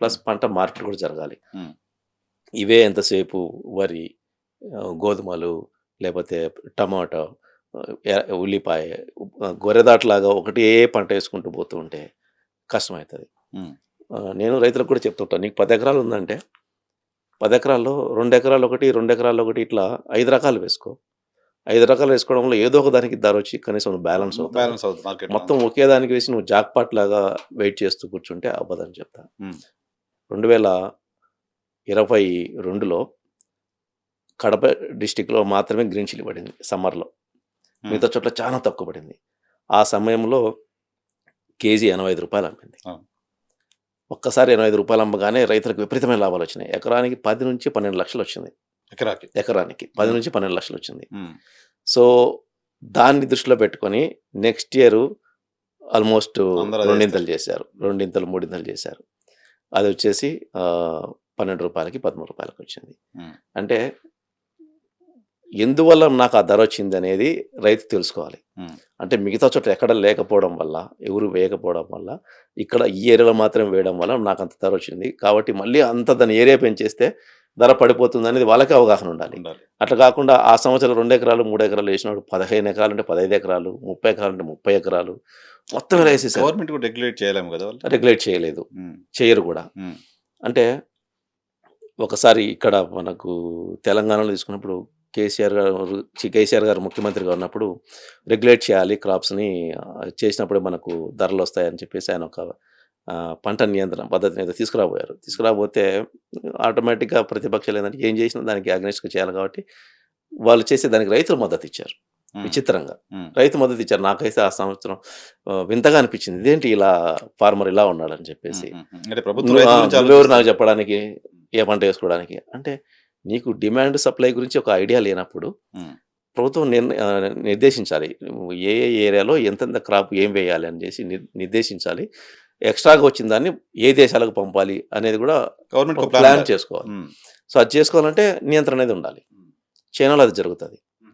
Plus పంట మార్పిడి కూడా జరగాలి. ఇవే ఎంతసేపు వరి గోధుమలు లేకపోతే టమాటో ఉల్లిపాయ గొర్రెదాట్లాగా ఒకటే పంట వేసుకుంటూ పోతూ ఉంటే కష్టమవుతుంది. నేను రైతులకు కూడా చెప్తుంటాను నీకు పది ఎకరాలు ఉందంటే పది ఎకరాల్లో రెండు ఎకరాలు ఒకటి రెండు ఎకరాలు ఒకటి ఇట్లా ఐదు రకాలు వేసుకో. ఐదు రకాలు వేసుకోవడం వల్ల ఏదో ఒక దానికి ధర వచ్చి కనీసం బ్యాలెన్స్ అవుతుంది బ్యాలెన్స్ అవుతుంది మొత్తం ఒకే దానికి వేసి నువ్వు జాక్పాట్ లాగా వెయిట్ చేస్తూ కూర్చుంటే అవ్వదని చెప్తా. మ్మ్. రెండు వేల ఇరవై రెండులో కడప డిస్టిక్లో మాత్రమే గ్రీన్ చిల్లీ పడింది సమ్మర్లో. మిగతా చోట్ల చాలా తక్కువ పడింది. ఆ సమయంలో కేజీ ఎనభై ఐదు రూపాయలు అమ్మింది. ఒక్కసారి ఎనభై ఐదు రూపాయలు అమ్మగానే రైతులకు విపరీతమైన లాభాలు వచ్చినాయి. ఎకరానికి పది నుంచి పన్నెండు లక్షలు వచ్చింది. ఎకరాకి? ఎకరానికి పది నుంచి పన్నెండు లక్షలు వచ్చింది. సో దాన్ని దృష్టిలో పెట్టుకొని నెక్స్ట్ ఇయర్ ఆల్మోస్ట్ రెండింతలు చేశారు. రెండింతలు మూడింతలు చేశారు. అది వచ్చేసి పన్నెండు రూపాయలకి పదమూడు రూపాయలకి వచ్చింది. అంటే ఎందువల్ల నాకు ఆ ధర వచ్చింది అనేది రైతు తెలుసుకోవాలి. అంటే మిగతా చోట ఎక్కడ లేకపోవడం వల్ల ఎవరు వేయకపోవడం వల్ల ఇక్కడ ఈ ఏరియాలో మాత్రం వేయడం వల్ల నాకు అంత ధర వచ్చింది కాబట్టి మళ్ళీ అంత దాని ఏరియా పెంచేస్తే ధర పడిపోతుంది అనేది వాళ్ళకే అవగాహన ఉండాలి. అట్లా కాకుండా ఆ సంవత్సరం రెండు ఎకరాలు మూడు ఎకరాలు వేసినప్పుడు పదిహేను ఎకరాలు అంటే పదహైదు ఎకరాలు ముప్పై ఎకరాలు అంటే ముప్పై ఎకరాలు మొత్తం వేసేసారు గవర్నమెంట్ కూడా రెగ్యులేట్ చేయలేము కదా రెగ్యులేట్ చేయలేదు. చేయరు కూడా. అంటే ఒకసారి ఇక్కడ మనకు తెలంగాణలో తీసుకున్నప్పుడు కేసీఆర్ గారు కేసీఆర్ గారు ముఖ్యమంత్రిగా ఉన్నప్పుడు రెగ్యులేట్ చేయాలి క్రాప్స్ని చేసినప్పుడు మనకు ధరలు వస్తాయని చెప్పేసి ఆయన ఒక పంట నియంత్రణ పద్ధతిని అయితే తీసుకురాబోయారు. తీసుకురాబోతే ఆటోమేటిక్గా ప్రతిపక్షాలు ఏంటంటే ఏం చేసినా దానికి అగ్నెస్ట్గా చేయాలి కాబట్టి వాళ్ళు చేసే దానికి రైతులు మద్దతు ఇచ్చారు. విచిత్రంగా. రైతు మద్దతు ఇచ్చారు. నాకైతే ఆ సంవత్సరం వింతగా అనిపించింది. ఇదేంటి ఇలా ఫార్మర్ ఇలా ఉన్నాడని చెప్పేసి. నువ్వెవరు నాకు. చెప్పడానికి? ఏ పంట వేసుకోవడానికి? అంటే నీకు డిమాండ్ సప్లై గురించి ఒక ఐడియా లేనప్పుడు. ప్రభుత్వం నిర్దేశించాలి. ఏ ఏ ఏరియాలో ఎంతెంత క్రాప్ ఏం వేయాలి అని చేసి నిర్- నిర్దేశించాలి. ఎక్స్ట్రాగా వచ్చిన దాన్ని ఏ దేశాలకు పంపాలి అనేది కూడా గవర్నమెంట్ ప్లాన్. చేసుకోవాలి. సో అది చేసుకోవాలంటే నియంత్రణ అనేది ఉండాలి చైనాలో అది జరుగుతుంది